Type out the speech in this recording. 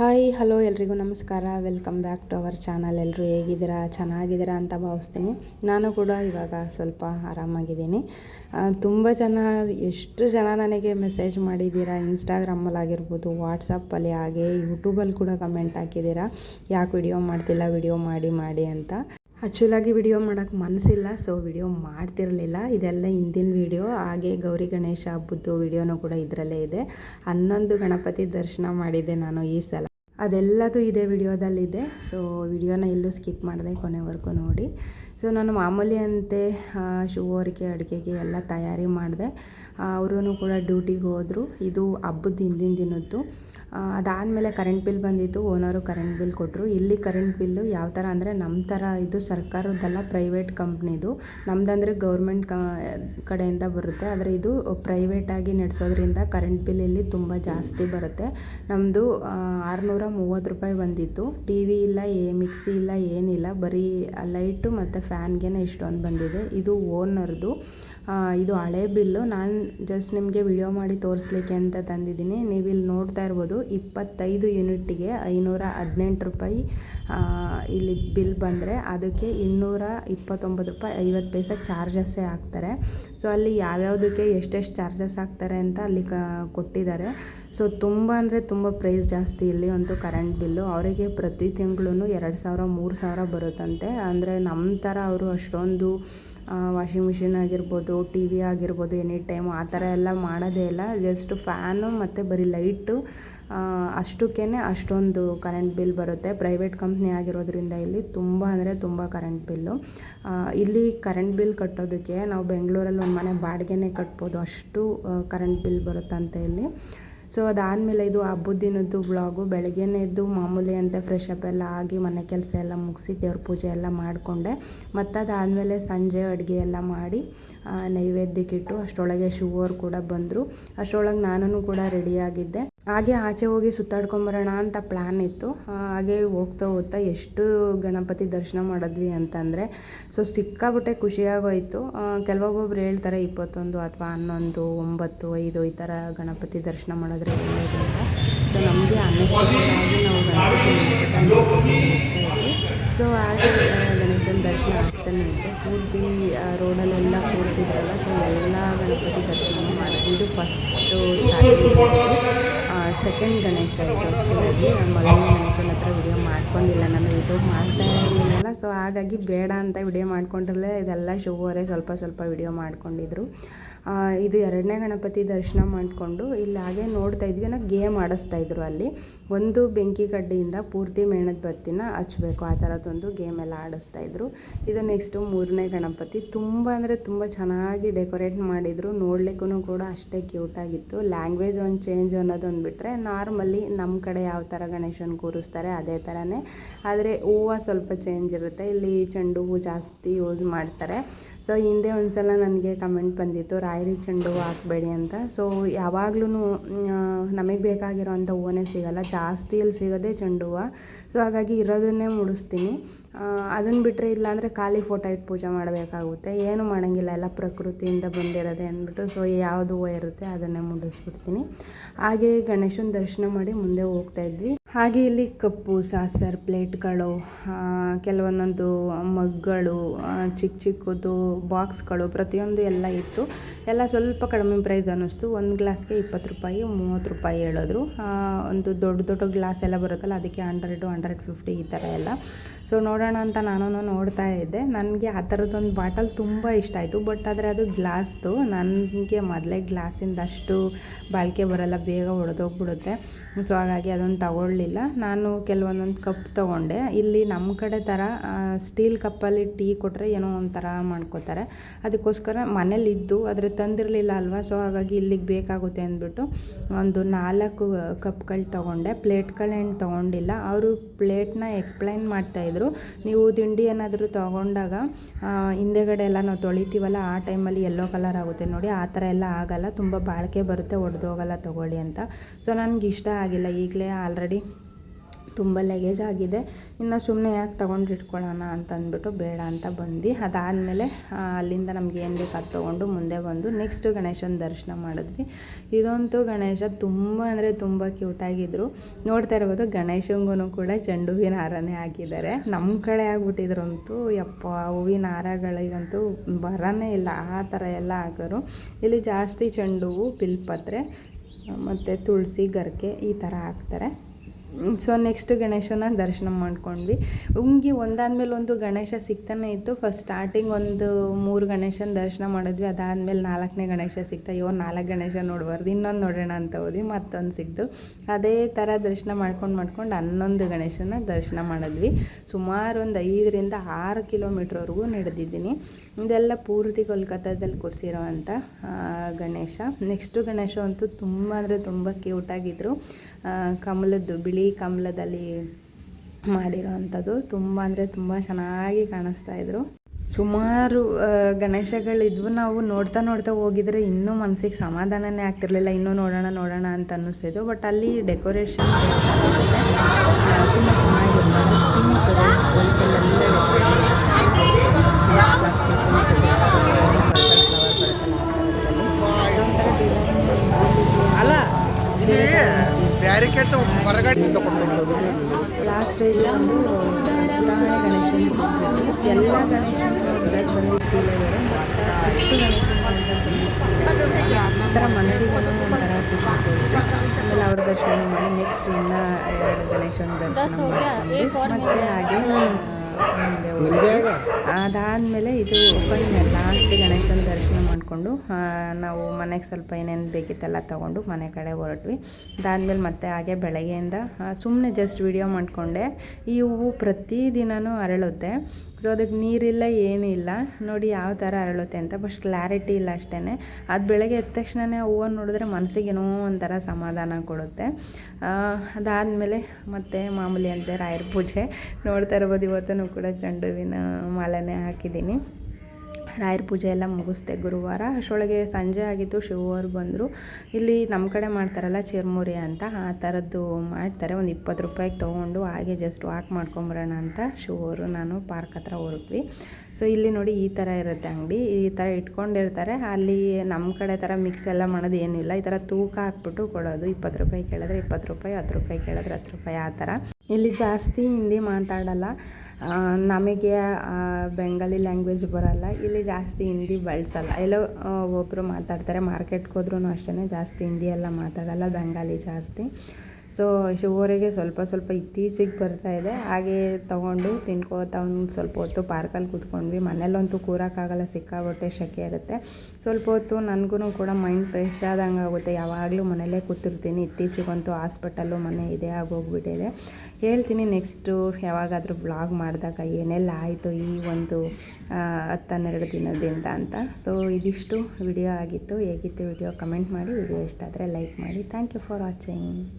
Hi, hello ಎಲ್ರಿಗೂ ನಮಸ್ಕಾರ. Welcome back to our channel ಎಲ್ಲರೂ ಹೇಗಿದ್ದೀರಾ? ಚೆನ್ನಾಗಿದ್ದೀರಾ ಅಂತ ಭಾವಿಸ್ತೀನಿ. ನಾನು ಕೂಡ ಇವಾಗ ಸ್ವಲ್ಪ ಆರಾಮಾಗಿದ್ದೀನಿ. ತುಂಬ ಜನ, ಎಷ್ಟು ಜನ ನನಗೆ ಮೆಸೇಜ್ ಮಾಡಿದ್ದೀರಾ? ಇನ್ಸ್ಟಾಗ್ರಾಮಲ್ಲಿ ಆಗಿರ್ಬೋದು ವಾಟ್ಸಪ್ಪಲ್ಲಿ ಹಾಗೆ ಯೂಟ್ಯೂಬಲ್ಲಿ ಕೂಡ ಕಮೆಂಟ್ ಹಾಕಿದ್ದೀರಾ? ಯಾಕೆ ವಿಡಿಯೋ ಮಾಡ್ತಿಲ್ಲ? ವಿಡಿಯೋ ಮಾಡಿ ಮಾಡಿ ಅಂತ. ಆ್ಯಕ್ಚುಲಾಗಿ ವಿಡಿಯೋ ಮಾಡೋಕ್ಕೆ ಮನಸ್ಸಿಲ್ಲ ಸೊ ವಿಡಿಯೋ ಮಾಡ್ತಿರಲಿಲ್ಲ. ಇದೆಲ್ಲ ಹಿಂದಿನ ವಿಡಿಯೋ ಹಾಗೆ ಗೌರಿ ಗಣೇಶ ಹಬ್ಬದ್ದು ವಿಡಿಯೋನೂ ಕೂಡ ಇದರಲ್ಲೇ ಇದೆ. ಹನ್ನೊಂದು ಗಣಪತಿ ದರ್ಶನ ಮಾಡಿದ್ದೆ ನಾನು ಈ ಸಲ. ಅದೆಲ್ಲದು ಇದೇ ವಿಡಿಯೋದಲ್ಲಿದೆ. ಸೊ ವಿಡಿಯೋನ ಎಲ್ಲೂ ಸ್ಕಿಪ್ ಮಾಡಿದೆ ಕೊನೆವರೆಗೂ ನೋಡಿ. ಸೊ ನಾನು ಮಾಮೂಲಿ ಅಂತೆ ಶೂ ಹೋರಿಕೆ, ಅಡುಗೆಗೆ ಎಲ್ಲ ತಯಾರಿ ಮಾಡಿದೆ. ಅವರೂ ಕೂಡ ಡ್ಯೂಟಿಗೆ ಹೋದರು. ಇದು ಹಬ್ಬದ ಹಿಂದಿನ ದಿನದ್ದು. ಅದಾದಮೇಲೆ ಕರೆಂಟ್ ಬಿಲ್ ಬಂದಿತ್ತು ಓನರು ಕರೆಂಟ್ ಬಿಲ್ ಕೊಟ್ಟರು ಇಲ್ಲಿ ಕರೆಂಟ್ ಬಿಲ್ಲು ಯಾವ ಥರ ಅಂದರೆ ನಮ್ಮ ಥರ ಇದು ಸರ್ಕಾರದ್ದಲ್ಲ ಪ್ರೈವೇಟ್ ಕಂಪ್ನಿದು ನಮ್ಮದಂದರೆ ಗೌರ್ಮೆಂಟ್ ಕಡೆಯಿಂದ ಬರುತ್ತೆ. ಆದರೆ ಇದು ಪ್ರೈವೇಟಾಗಿ ನಡೆಸೋದ್ರಿಂದ ಕರೆಂಟ್ ಬಿಲ್ ಇಲ್ಲಿ ತುಂಬ ಜಾಸ್ತಿ ಬರುತ್ತೆ. ನಮ್ಮದು ಆರುನೂರ ಮೂವತ್ತು ರೂಪಾಯಿ ಬಂದಿತ್ತು. ಟಿ ವಿ ಇಲ್ಲ, ಏ ಮಿಕ್ಸಿ ಇಲ್ಲ, ಏನಿಲ್ಲ. ಬರೀ ಲೈಟು ಮತ್ತು ಫ್ಯಾನ್ಗೇನೆ ಇಷ್ಟೊಂದು ಬಂದಿದೆ. ಇದು ಓನರ್ದು ಇದು ಹಳೆ ಬಿಲ್ಲು. ನಾನು ಜಸ್ಟ್ ನಿಮಗೆ ವಿಡಿಯೋ ಮಾಡಿ ತೋರಿಸ್ಲಿಕ್ಕೆ ಅಂತ ತಂದಿದ್ದೀನಿ. ನೀವು ಇಲ್ಲಿ ನೋಡ್ತಾ ಇರ್ಬೋದು, ಇಪ್ಪತ್ತೈದು ಯೂನಿಟ್ಟಿಗೆ ಐನೂರ ಹದಿನೆಂಟು ರೂಪಾಯಿ ಇಲ್ಲಿ ಬಿಲ್ ಬಂದರೆ ಅದಕ್ಕೆ ಇನ್ನೂರ ಇಪ್ಪತ್ತೊಂಬತ್ತು ರೂಪಾಯಿ ಐವತ್ತು ಪೈಸೆ ಚಾರ್ಜಸ್ಸೇ ಹಾಕ್ತಾರೆ. ಸೊ ಅಲ್ಲಿ ಯಾವ್ಯಾವುದಕ್ಕೆ ಎಷ್ಟೆಷ್ಟು ಚಾರ್ಜಸ್ ಹಾಕ್ತಾರೆ ಅಂತ ಅಲ್ಲಿ ಕೊಟ್ಟಿದ್ದಾರೆ. ಸೊ ತುಂಬ ಅಂದರೆ ತುಂಬ ಪ್ರೈಸ್ ಜಾಸ್ತಿ ಇಲ್ಲಿ ಒಂದು ಕರೆಂಟ್ ಬಿಲ್ಲು. ಅವರಿಗೆ ಪ್ರತಿ ತಿಂಗಳು ಎರಡು ಸಾವಿರ, ಮೂರು ಸಾವಿರ ಬರುತ್ತಂತೆ. ಅಂದರೆ ನಮ್ಮ ಥರ ಅವರು ಅಷ್ಟೊಂದು ವಾಷಿಂಗ್ ಮಿಷಿನ್ ಆಗಿರ್ಬೋದು ಟಿ ವಿ ಆಗಿರ್ಬೋದು ಎನಿ ಟೈಮ್ ಆ ಥರ ಎಲ್ಲ ಮಾಡೋದೇ ಇಲ್ಲ. ಜಸ್ಟ್ ಫ್ಯಾನು ಮತ್ತು ಬರೀ ಲೈಟು ಅಷ್ಟಕ್ಕೇ ಅಷ್ಟೊಂದು ಕರೆಂಟ್ ಬಿಲ್ ಬರುತ್ತೆ. ಪ್ರೈವೇಟ್ ಕಂಪ್ನಿ ಆಗಿರೋದ್ರಿಂದ ಇಲ್ಲಿ ತುಂಬ ಅಂದರೆ ತುಂಬ ಕರೆಂಟ್ ಬಿಲ್ಲು. ಇಲ್ಲಿ ಕರೆಂಟ್ ಬಿಲ್ ಕಟ್ಟೋದಕ್ಕೆ ನಾವು ಬೆಂಗಳೂರಲ್ಲಿ ಒಂದು ಮನೆ ಬಾಡಿಗೆನೇ ಕಟ್ಬೋದು. ಅಷ್ಟು ಕರೆಂಟ್ ಬಿಲ್ ಬರುತ್ತಂತೆ ಇಲ್ಲಿ. ಸೊ ಅದಾದಮೇಲೆ ಇದು ಹಬ್ಬದ ದಿನದ್ದು ವ್ಲಾಗು ಬೆಳಗ್ಗೆನೇ ಎದ್ದು ಮಾಮೂಲಿ ಅಂತ ಫ್ರೆಶ್ ಅಪ್ ಎಲ್ಲ ಆಗಿ ಮನೆ ಕೆಲಸ ಎಲ್ಲ ಮುಗಿಸಿ ದೇವ್ರ ಪೂಜೆ ಎಲ್ಲ ಮಾಡಿಕೊಂಡೆ. ಮತ್ತು ಅದಾದಮೇಲೆ ಸಂಜೆ ಅಡುಗೆ ಎಲ್ಲ ಮಾಡಿ ನೈವೇದ್ಯಕ್ಕಿಟ್ಟು ಅಷ್ಟರೊಳಗೆ ಶುವರ್ ಕೂಡ ಬಂದರು. ಅಷ್ಟರೊಳಗೆ ನಾನು ಕೂಡ ರೆಡಿಯಾಗಿದ್ದೆ ಹಾಗೆ ಆಚೆ ಹೋಗಿ ಸುತ್ತಾಡ್ಕೊಂಬರೋಣ ಅಂತ ಪ್ಲ್ಯಾನ್ ಇತ್ತು. ಹಾಗೆ ಹೋಗ್ತಾ ಹೋಗ್ತಾ ಎಷ್ಟು ಗಣಪತಿ ದರ್ಶನ ಮಾಡಿದ್ವಿ ಅಂತಂದರೆ, ಸೊ ಸಿಕ್ಕಾಬಿಟ್ಟೆ ಖುಷಿಯಾಗೋಯಿತು. ಕೆಲವೊಬ್ಬೊಬ್ರು ಹೇಳ್ತಾರೆ ಇಪ್ಪತ್ತೊಂದು ಅಥವಾ ಹನ್ನೊಂದು, ಒಂಬತ್ತು, ಐದು ಈ ಥರ ಗಣಪತಿ ದರ್ಶನ ಮಾಡಿದ್ರೆ ಒಳ್ಳೆಯದು ಅಂತ. ಸೊ ನಮಗೆ ಅನ್ನಿಸ್ತಾಗಿ ನಾವು ಗಣಪತಿ ಸೊ ಹಾಗೆ ಗಣೇಶನ ದರ್ಶನ ಆಗ್ತಾನೆ ಇತ್ತು. ಪೂರ್ತಿ ರೋಡಲ್ಲೆಲ್ಲ ಕೂರಿಸಿದ್ರಲ್ಲ ಸೊ ಎಲ್ಲ ಗಣಪತಿ ದರ್ಶನ ಮಾಡಿದ್ವಿ ಇದು ಫಸ್ಟು ಸ್ಟಾರ್ಟಿಂಗ್ ಸೆಕೆಂಡ್ ಗಣೇಶ ಆ್ಯಕ್ಚುಲಾಗಿ ಮೊದಲನೇ ಗಣೇಶನ ಹತ್ರ ವಿಡಿಯೋ ಮಾಡ್ಕೊಂಡಿಲ್ಲ ನಾನು ಯೂಟ್ಯೂಬ್ ಮಾಡ್ತಾ ಇರಲಿಲ್ಲ. ಸೊ ಹಾಗಾಗಿ ಬೇಡ ಅಂತ ವಿಡಿಯೋ ಮಾಡ್ಕೊಂಡಿರಲಿಲ್ಲ ಇದೆಲ್ಲ ಶುಭವರೇ ಸ್ವಲ್ಪ ಸ್ವಲ್ಪ ವಿಡಿಯೋ ಮಾಡ್ಕೊಂಡಿದ್ರು. ಇದು ಎರಡನೇ ಗಣಪತಿ ದರ್ಶನ ಮಾಡಿಕೊಂಡು ಇಲ್ಲಿ ಹಾಗೆ ನೋಡ್ತಾ ಇದ್ವಿ. ಅನ್ನೋ ಗೇಮ್ ಆಡಿಸ್ತಾ ಇದ್ರು ಅಲ್ಲಿ. ಒಂದು ಬೆಂಕಿ ಕಡ್ಡಿಯಿಂದ ಪೂರ್ತಿ ಮೇಣದ ಬತ್ತಿನ ಹಚ್ಚಬೇಕು ಆ ಥರದ್ದೊಂದು ಗೇಮ್ ಎಲ್ಲ ಆಡಿಸ್ತಾ ಇದ್ರು. ಇದು ನೆಕ್ಸ್ಟು ಮೂರನೇ ಗಣಪತಿ. ತುಂಬ ಅಂದರೆ ತುಂಬ ಚೆನ್ನಾಗಿ ಡೆಕೋರೇಟ್ ಮಾಡಿದರು. ನೋಡ್ಲಿಕ್ಕೂ ಕೂಡ ಅಷ್ಟೇ ಕ್ಯೂಟಾಗಿತ್ತು ಲ್ಯಾಂಗ್ವೇಜ್ ಒಂದು ಚೇಂಜ್ ಅನ್ನೋದೊಂದು ಬಿಟ್ಟರೆ ನಾರ್ಮಲಿ ನಮ್ಮ ಕಡೆ ಯಾವ ಥರ ಗಣೇಶನ ಕೂರಿಸ್ತಾರೆ ಅದೇ ಥರನೇ ಆದರೆ ಹೂವು ಸ್ವಲ್ಪ ಚೇಂಜ್ ಇರುತ್ತೆ. ಇಲ್ಲಿ ಚೆಂಡು ಹೂವು ಜಾಸ್ತಿ ಯೂಸ್ ಮಾಡ್ತಾರೆ. ಸೊ ಹಿಂದೆ ಒಂದು ಸಲ ನನಗೆ ಕಮೆಂಟ್ ಬಂದಿತ್ತು, ರಾಯರಿ ಚೆಂಡು ಹೂವು ಹಾಕಬೇಡಿ ಅಂತ. ಸೊ ಯಾವಾಗ್ಲೂ ನಮಗೆ ಬೇಕಾಗಿರೋವಂಥ ಹೂವನೇ ಸಿಗೋಲ್ಲ. ಜಾಸ್ತಿ ಇಲ್ಲಿ ಸಿಗೋದೇ ಚೆಂಡು ಹೂವು ಸೊ ಹಾಗಾಗಿ ಇರೋದನ್ನೇ ಮುಡಿಸ್ತೀನಿ. ಅದನ್ನು ಬಿಟ್ಟರೆ ಇಲ್ಲಾಂದರೆ ಖಾಲಿ ಫೋಟೋ ಇಟ್ಟು ಪೂಜೆ ಮಾಡಬೇಕಾಗುತ್ತೆ. ಏನು ಮಾಡೋಂಗಿಲ್ಲ, ಎಲ್ಲ ಪ್ರಕೃತಿಯಿಂದ ಬಂದಿರೋದೆ ಅಂದ್ಬಿಟ್ಟು. ಸೊ ಯಾವುದು ಹೂವು ಇರುತ್ತೆ ಅದನ್ನೇ ಮುಡಿಸ್ಬಿಡ್ತೀನಿ. ಹಾಗೆ ಗಣೇಶನ ದರ್ಶನ ಮಾಡಿ ಮುಂದೆ ಹೋಗ್ತಾ ಇದ್ವಿ. ಹಾಗೆ ಇಲ್ಲಿ ಕಪ್ಪು ಸಾಸರ್ ಪ್ಲೇಟ್ಗಳು ಕೆಲವೊಂದೊಂದು ಮಗ್ಗಳು ಚಿಕ್ಕ ಚಿಕ್ಕದು ಬಾಕ್ಸ್ಗಳು ಪ್ರತಿಯೊಂದು ಎಲ್ಲ ಇತ್ತು. ಎಲ್ಲ ಸ್ವಲ್ಪ ಕಡಿಮೆ ಪ್ರೈಸ್ ಅನ್ನಿಸ್ತು. ಒಂದು ಗ್ಲಾಸ್ಗೆ ಇಪ್ಪತ್ತು ರೂಪಾಯಿ, ಮೂವತ್ತು ರೂಪಾಯಿ ಹೇಳಿದ್ರು. ಒಂದು ದೊಡ್ಡ ದೊಡ್ಡ ಗ್ಲಾಸ್ ಎಲ್ಲ ಬರುತ್ತಲ್ಲ, ಅದಕ್ಕೆ ಹಂಡ್ರೆಡು, ಹಂಡ್ರೆಡ್ ಫಿಫ್ಟಿ ಈ ಥರ ಎಲ್ಲ. ಸೊ ನೋಡೋಣ ಅಂತ ನಾನು ನೋಡ್ತಾ ಇದ್ದೆ. ನನಗೆ ಆ ಥರದ್ದೊಂದು ಬಾಟಲ್ ತುಂಬ ಇಷ್ಟ ಆಯಿತು. ಬಟ್ ಆದರೆ ಅದು ಗ್ಲಾಸ್ದು. ನನಗೆ ಮೊದಲೇ ಗ್ಲಾಸಿಂದ ಅಷ್ಟು ಬಾಳಿಕೆ ಬರೋಲ್ಲ. ಬೇಗ ಒಡೆದೋಗ್ಬಿಡುತ್ತೆ. ಸೊ ಹಾಗಾಗಿ ಅದೊಂದು ತಗೊಳ್ಳಲಿಲ್ಲ ನಾನು ಕೆಲವೊಂದೊಂದು ಕಪ್ ತೊಗೊಂಡೆ. ಇಲ್ಲಿ ನಮ್ಮ ಕಡೆ ಥರ ಸ್ಟೀಲ್ ಕಪ್ಪಲ್ಲಿ ಟೀ ಕೊಟ್ಟರೆ ಏನೋ ಒಂಥರ ಮಾಡ್ಕೋತಾರೆ. ಅದಕ್ಕೋಸ್ಕರ ಮನೇಲಿದ್ದು, ಆದರೆ ತಂದಿರಲಿಲ್ಲ ಅಲ್ವಾ? ಸೊ ಹಾಗಾಗಿ ಇಲ್ಲಿಗೆ ಬೇಕಾಗುತ್ತೆ ಅಂದ್ಬಿಟ್ಟು ಒಂದು ನಾಲ್ಕು ಕಪ್ಗಳು ತೊಗೊಂಡೆ. ಪ್ಲೇಟ್ಗಳೇನು ತೊಗೊಂಡಿಲ್ಲ. ಅವರು ಪ್ಲೇಟ್ನ ಎಕ್ಸ್ಪ್ಲೈನ್ ಮಾಡ್ತಾಯಿದ್ರು ನೀವು ತಿಂಡಿ ಏನಾದರೂ ತೊಗೊಂಡಾಗ ಹಿಂದೆಗಡೆ ಎಲ್ಲ ನಾವು ತೊಳಿತೀವಲ್ಲ, ಆ ಟೈಮಲ್ಲಿ ಎಲ್ಲೋ ಕಲರ್ ಆಗುತ್ತೆ ನೋಡಿ, ಆ ಥರ ಎಲ್ಲ ಆಗಲ್ಲ, ತುಂಬ ಬಾಳಿಕೆ ಬರುತ್ತೆ, ಒಡೆದೋಗಲ್ಲ ತೊಗೊಳ್ಳಿ ಅಂತ. ಸೊ ನನಗೆ ಇಷ್ಟ ಆಗಿಲ್ಲ, ಈಗಲೇ ಆಲ್ರೆಡಿ ತುಂಬ ಲಗೇಜ್ ಆಗಿದೆ. ಇನ್ನು ಸುಮ್ಮನೆ ಯಾಕೆ ತೊಗೊಂಡು ಇಟ್ಕೊಳ್ಳೋಣ ಅಂತ ಅಂದ್ಬಿಟ್ಟು ಬೇಡ ಅಂತ ಬಂದು ಅದಾದಮೇಲೆ ಅಲ್ಲಿಂದ ನಮ್ಗೆ ಏನು ಬೇಕು ಅದು ತೊಗೊಂಡು ಮುಂದೆ ಬಂದು ನೆಕ್ಸ್ಟ್ ಗಣೇಶನ ದರ್ಶನ ಮಾಡಿದ್ವಿ. ಇದಂತೂ ಗಣೇಶ ತುಂಬ ಅಂದರೆ ತುಂಬ ಕ್ಯೂಟಾಗಿದ್ದರು ನೋಡ್ತಾ ಇರ್ಬೋದು ಗಣೇಶಂಗೂ ಕೂಡ ಚೆಂಡು ಹೂವಿನ ಹಾರನೇ ಹಾಕಿದ್ದಾರೆ. ನಮ್ಮ ಕಡೆ ಆಗ್ಬಿಟ್ಟಿದ್ರಂತೂ, ಯಪ್ಪ, ಹೂವಿನ ಹಾರಗಳಿಗಂತೂ ಬರನೇ ಇಲ್ಲ. ಆ ಥರ ಎಲ್ಲ ಹಾಕೋರು ಇಲ್ಲಿ ಜಾಸ್ತಿ ಚೆಂಡು ಹೂವು ಪಿಲ್ಪತ್ರೆ, ಮತ್ತು ತುಳಸಿ, ಗರ್ಕೆ ಈ ಥರ ಹಾಕ್ತಾರೆ. ಸೊ ನೆಕ್ಸ್ಟ್ ಗಣೇಶನ ದರ್ಶನ ಮಾಡ್ಕೊಂಡ್ವಿ. ಹಂಗೆ ಒಂದಾದ್ಮೇಲೆ ಒಂದು ಗಣೇಶ ಸಿಗ್ತಾನೆ ಇತ್ತು. ಫಸ್ಟ್ ಸ್ಟಾರ್ಟಿಂಗ್ ಒಂದು ಮೂರು ಗಣೇಶನ ದರ್ಶನ ಮಾಡಿದ್ವಿ. ಅದಾದಮೇಲೆ ನಾಲ್ಕನೇ ಗಣೇಶ ಸಿಗ್ತಾ, ಅಯ್ಯೋ, ನಾಲ್ಕು ಗಣೇಶ ನೋಡ್ಬಾರ್ದು, ಇನ್ನೊಂದು ನೋಡೋಣ ಅಂತ ಹೋದ್ವಿ ಮತ್ತೊಂದು ಸಿಕ್ತು ಅದೇ ಥರ ದರ್ಶನ ಮಾಡ್ಕೊಂಡು ಮಾಡ್ಕೊಂಡು ಹನ್ನೊಂದು ಗಣೇಶನ ದರ್ಶನ ಮಾಡಿದ್ವಿ. ಸುಮಾರು ಒಂದು ಐದರಿಂದ ಆರು ಕಿಲೋಮೀಟ್ರ್ವರೆಗೂ ನಡೆದಿದ್ದೀನಿ. ಇದೆಲ್ಲ ಪೂರ್ತಿ ಕೋಲ್ಕತ್ತಾದಲ್ಲಿ ಕೂರಿಸಿರೋ ಅಂಥ ಗಣೇಶ. ನೆಕ್ಸ್ಟು ಗಣೇಶ ಅಂತೂ ತುಂಬ ಅಂದರೆ ತುಂಬ ಕ್ಯೂಟಾಗಿದ್ದರು ಕಮಲದ್ದು, ಬಿಳಿ ಕಮಲದಲ್ಲಿ ಮಾಡಿರೋ ಅಂಥದ್ದು ತುಂಬ ಅಂದರೆ ತುಂಬ ಚೆನ್ನಾಗಿ ಕಾಣಿಸ್ತಾ ಇದ್ರು. ಸುಮಾರು ಗಣೇಶಗಳಿದ್ವು. ನಾವು ನೋಡ್ತಾ ನೋಡ್ತಾ ಹೋಗಿದ್ರೆ ಇನ್ನೂ ಮನಸ್ಸಿಗೆ ಸಮಾಧಾನನೇ ಆಗ್ತಿರ್ಲಿಲ್ಲ. ಇನ್ನೂ ನೋಡೋಣ ನೋಡೋಣ ಅಂತ ಅನ್ನಿಸ್ತಿದ್ದು ಬಟ್ ಅಲ್ಲಿ ಡೆಕೋರೇಷನ್ ತುಂಬ ಅಲ್ಲ ಇಲ್ಲಿ ಬ್ಯಾರಿಕೇಡ್ ಹೊರಗಡೆ ಲಾಸ್ಟ್ ಗಣೇಶನ ಎಲ್ಲ ಒಂಥರ ಮನಸ್ಸಿಗೆ ಒಂಥರ ಆಮೇಲೆ ಅವ್ರ ದರ್ಶನ ಮಾಡಿ ನೆಕ್ಸ್ಟ್ ಇನ್ನು ಗಣೇಶನ ದರ್ಶನ. ಮತ್ತೆ ಹಾಗೆ ಮುಂದೆ ಹೋದ್ವಿ. ಅದಾದಮೇಲೆ ಇದು ಫೈನಲ್ ಲಾಸ್ಟ್ ಗಣೇಶನ ದರ್ಶನ ಮಾಡಿಕೊಂಡು ನಾವು ಮನೆಗೆ ಸ್ವಲ್ಪ ಏನೇನು ಬೇಕಿತ್ತೆಲ್ಲ ತೊಗೊಂಡು ಮನೆ ಕಡೆ ಹೊರಟ್ವಿ. ಅದಾದಮೇಲೆ ಮತ್ತೆ ಹಾಗೆ ಬೆಳಗ್ಗೆಯಿಂದ ಸುಮ್ಮನೆ ಜಸ್ಟ್ ವಿಡಿಯೋ ಮಾಡಿಕೊಂಡೆ. ಈ ಹೂವು ಪ್ರತಿದಿನವೂ ಅರಳುತ್ತೆ. ಸೊ ಅದಕ್ಕೆ ನೀರಿಲ್ಲ, ಏನೂ ಇಲ್ಲ. ನೋಡಿ ಯಾವ ಥರ ಅರಳುತ್ತೆ ಅಂತ ಬಟ್ ಕ್ಲಾರಿಟಿ ಇಲ್ಲ ಅಷ್ಟೇ ಅದು ಬೆಳಗ್ಗೆ ಎದ್ದ ತಕ್ಷಣವೇ ಹೂವನ್ನು ನೋಡಿದ್ರೆ ಮನಸ್ಸಿಗೆ ಏನೋ ಒಂಥರ ಸಮಾಧಾನ ಕೊಡುತ್ತೆ. ಅದಾದಮೇಲೆ ಮತ್ತೆ ಮಾಮೂಲಿ ಅಂತೆ ರಾಯರ ಪೂಜೆ. ನೋಡ್ತಾ ಇರ್ಬೋದು ಇವತ್ತೂ ಕೂಡ ಚೆಂಡು ಹೂವಿನ ಮಾಲೆನೇ ಹಾಕಿದ್ದೀನಿ. ರಾಯರ ಪೂಜೆ ಎಲ್ಲ ಮುಗಿಸ್ದೆ ಗುರುವಾರ. ಅಷ್ಟೊಳಗೆ ಸಂಜೆ ಆಗಿತ್ತು ಶಿವರು ಬಂದರು. ಇಲ್ಲಿ ನಮ್ಮ ಕಡೆ ಮಾಡ್ತಾರಲ್ಲ ಚಿರ್ಮುರಿ ಅಂತ, ಆ ಥರದ್ದು ಮಾಡ್ತಾರೆ. ಒಂದು ಇಪ್ಪತ್ತು ರೂಪಾಯಿಗೆ ತೊಗೊಂಡು ಹಾಗೆ ಜಸ್ಟ್ ವಾಕ್ ಮಾಡ್ಕೊಂಬರೋಣ ಅಂತ ಶಿವರು ನಾನು ಪಾರ್ಕ್ ಹತ್ರ ಹೊರಟ್ವಿ. ಸೊ ಇಲ್ಲಿ ನೋಡಿ ಈ ಥರ ಇರುತ್ತೆ ಅಂಗಡಿ. ಈ ಥರ ಇಟ್ಕೊಂಡಿರ್ತಾರೆ. ಅಲ್ಲಿ ನಮ್ಮ ಕಡೆ ಥರ ಮಿಕ್ಸ್ ಎಲ್ಲ ಮಾಡೋದು ಇಲ್ಲ ಈ ಥರ ತೂಕ ಹಾಕ್ಬಿಟ್ಟು ಕೊಡೋದು. ಇಪ್ಪತ್ತು ರೂಪಾಯಿ ಕೇಳಿದ್ರೆ ಇಪ್ಪತ್ತು ರೂಪಾಯಿ, ಹತ್ತು ರೂಪಾಯಿ ಕೇಳಿದ್ರೆ ಹತ್ತು ರೂಪಾಯಿ, ಆ ಥರ ಇಲ್ಲಿ ಜಾಸ್ತಿ ಹಿಂದಿ ಮಾತಾಡಲ್ಲ. ನಮಗೆ ಬೆಂಗಾಲಿ ಲ್ಯಾಂಗ್ವೇಜ್ ಬರಲ್ಲ. ಇಲ್ಲಿ ಜಾಸ್ತಿ ಹಿಂದಿ ಬಳಸಲ್ಲ. ಎಲ್ಲೋ ಒಬ್ಬರು ಮಾತಾಡ್ತಾರೆ. ಮಾರ್ಕೆಟ್ಗೆ ಹೋದ್ರೂ ಅಷ್ಟೇ ಜಾಸ್ತಿ ಹಿಂದಿ ಎಲ್ಲ ಮಾತಾಡಲ್ಲ. ಬೆಂಗಾಲಿ ಜಾಸ್ತಿ. ಸೊ ಶುಗರಿಗೆ ಸ್ವಲ್ಪ ಸ್ವಲ್ಪ ಇತ್ತೀಚೆಗೆ ಬರ್ತಾ ಇದೆ. ಹಾಗೆ ತೊಗೊಂಡು ತಿನ್ಕೋತಾ ಒಂದು ಸ್ವಲ್ಪ ಹೊತ್ತು ಪಾರ್ಕಲ್ಲಿ ಕೂತ್ಕೊಂಡ್ವಿ. ಮನೇಲಂತೂ ಕೂರೋಕ್ಕಾಗಲ್ಲ ಸಿಕ್ಕಾಬಟ್ಟೆ ಶೆಕೆ ಇರುತ್ತೆ. ಸ್ವಲ್ಪ ಹೊತ್ತು ನನಗೂ ಕೂಡ ಮೈಂಡ್ ಫ್ರೆಶ್ ಆದಂಗೆ ಆಗುತ್ತೆ. ಯಾವಾಗಲೂ ಮನೇಲೇ ಕೂತಿರ್ತೀನಿ. ಇತ್ತೀಚೆಗಂತೂ ಹಾಸ್ಪಿಟಲ್ಲು ಮನೆ ಇದೆ ಆಗೋಗ್ಬಿಟ್ಟಿದೆ ಹೇಳ್ತೀನಿ ನೆಕ್ಸ್ಟು ಯಾವಾಗಾದರೂ ಬ್ಲಾಗ್ ಮಾಡಿದಾಗ ಏನೆಲ್ಲ ಆಯಿತು ಈ ಒಂದು ಹತ್ತನ್ನೆರಡು ದಿನದಿಂದ ಅಂತ. ಸೊ ಇದಿಷ್ಟು ವಿಡಿಯೋ ಆಗಿತ್ತು. ಹೇಗಿತ್ತು ವಿಡಿಯೋ ಕಮೆಂಟ್ ಮಾಡಿ. ವಿಡಿಯೋ ಇಷ್ಟ ಆದರೆ ಲೈಕ್ ಮಾಡಿ. Thank you for watching